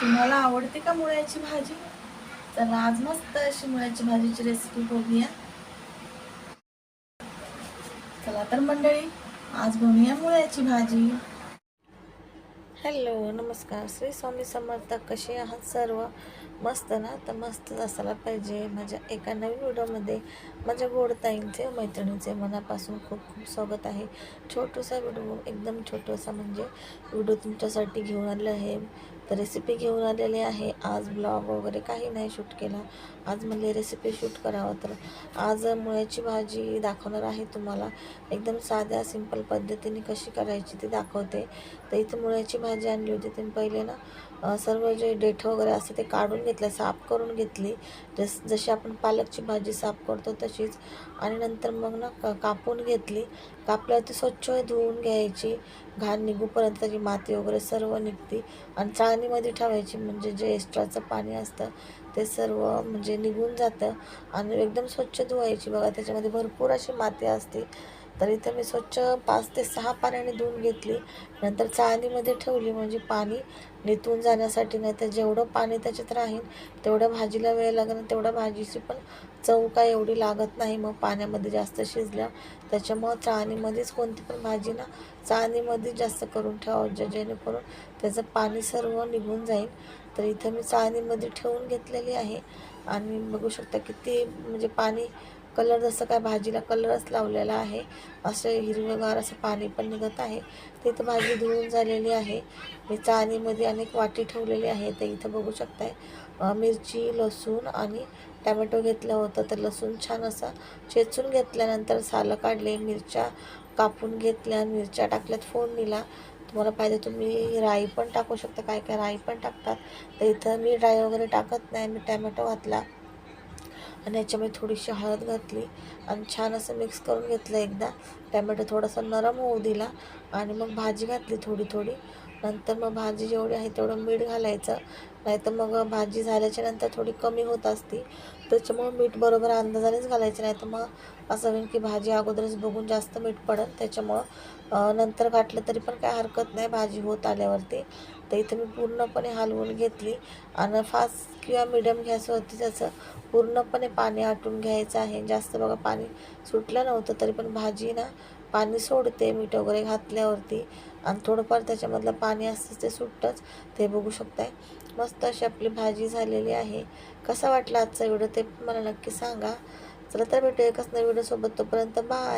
तुम्हाला आवडते का मुळ्याची भाजी? चला आज मस्त अशी मुळ्याची भाजीची रेसिपी बघूया. चला तर मंडळी आज बनवूया मुळ्याची भाजी. हॅलो नमस्कार. श्री स्वामी समर्थ कसे आहात सर्व? मस्त ना? तर मस्तच असायला पाहिजे. माझ्या एका नवीन व्हिडिओमध्ये माझ्या गोडताईंचे मैत्रिणीचे मनापासून खूप खूप स्वागत आहे. छोटूसा व्हिडिओ एकदम छोटूसा म्हणजे व्हिडिओ तुमच्यासाठी घेऊन आले आहे. तर रेसिपी घेऊन आलेली आहे. आज ब्लॉग वगैरे काही नाही शूट केला. आज म्हणले रेसिपी शूट करावं. तर आज मुळ्याची भाजी दाखवणार आहे तुम्हाला. एकदम साध्या सिंपल पद्धतीने कशी करायची ती दाखवते. तर इथं मुळ्याची भाजी आणली होती. त्यांनी पहिले ना सर्व जे डेठ वगैरे असते ते काढून घेतलं साफ करून घेतली. जस जशी आपण पालकची भाजी साफ करतो तशीच. आणि नंतर मग ना कापून घेतली. कापल्यावर ती स्वच्छ धुवून घ्यायची. घाण निघूपर्यंत त्याची माती वगैरे सर्व निघते. आणि चाळणीमध्ये ठेवायची म्हणजे जे एक्स्ट्राचं पाणी असतं ते सर्व म्हणजे निघून जातं. आणि एकदम स्वच्छ धुवायची बघा त्याच्यामध्ये भरपूर अशी माती असते. तर इथं मी स्वच्छ पाच ते सहा पाण्याने धुवून घेतली. नंतर चाळणीमध्ये ठेवली म्हणजे पाणी निथून जाण्यासाठी नाही तर जेवढं पाणी त्याच्यात राहील तेवढ्या भाजीला वेळ लागेल तेवढ्या भाजीची पण चव काय एवढी लागत नाही. मग पाण्यामध्ये जास्त शिजल्या त्याच्यामुळं चाळणीमध्येच कोणती पण भाजी ना चाळणीमध्ये जास्त करून ठेवावं जे जेणेकरून त्याचं पाणी सर्व निघून जाईल तर इथं मी चाळणीमध्ये ठेवून घेतलेली आहे. आणि बघू शकता किती म्हणजे पाणी कलर जसं काय भाजीला कलरच लावलेला आहे. असं हिरवंगार असं पाणी पण निघत आहे. तिथं इथं भाजी धुवून झालेली आहे. मी चाळणीमध्ये अनेक वाटी ठेवलेली आहे. ते इथं बघू शकताय. मिरची लसूण आणि टॅमॅटो घेतलं होतं. तर लसूण छान असा चेचून घेतल्यानंतर सालं काढले मिरच्या कापून घेतल्या मिरच्या टाकल्यात फोडणीला. तुम्हाला पाहिजे तुम्ही राई पण टाकू शकता. काय काय राई पण टाकतात. तर इथं मी राई वगैरे टाकत नाही. मी टॅमॅटो घातला. आणि याच्यामध्ये थोडीशी हळद घातली आणि छान असं मिक्स करून घेतलं एकदा. टॅमॅटो थोडासा नरम होऊ दिला आणि मग भाजी घातली थोडी थोडी नंतर मग भाजी जेवढी आहे तेवढं मीठ घालायचं. नाहीतर मग भाजी झाल्याच्यानंतर थोडी कमी होत असती. त्याच्यामुळं मीठ बरोबर अंदाजानेच घालायचं. नाही तर मग असं होईल की भाजी अगोदरच बघून जास्त मीठ पडेल. त्याच्यामुळं नंतर घातलं तरी पण काय हरकत नाही भाजी होत आल्यावरती. तर इथं मी पूर्णपणे हलवून घेतली. आणि फास्ट किंवा मिडियम गॅसवरती त्याचं पूर्णपणे पाणी आटून घ्यायचं आहे. जास्त बघा पाणी सुटलं नव्हतं तरी पण भाजी ना पाणी सोडते मीठ वगैरे घातल्यावरती. आणि थोडंफार त्याच्यामधलं पाणी असतं ते सुटतंच ते बघू शकताय. मस्त अशी आपली भाजी झालेली आहे. कसा वाटला आजचा व्हिडिओ ते मला नक्की सांगा. चला तर भेटूया एकच नवीन व्हिडिओसोबत. तोपर्यंत बाय.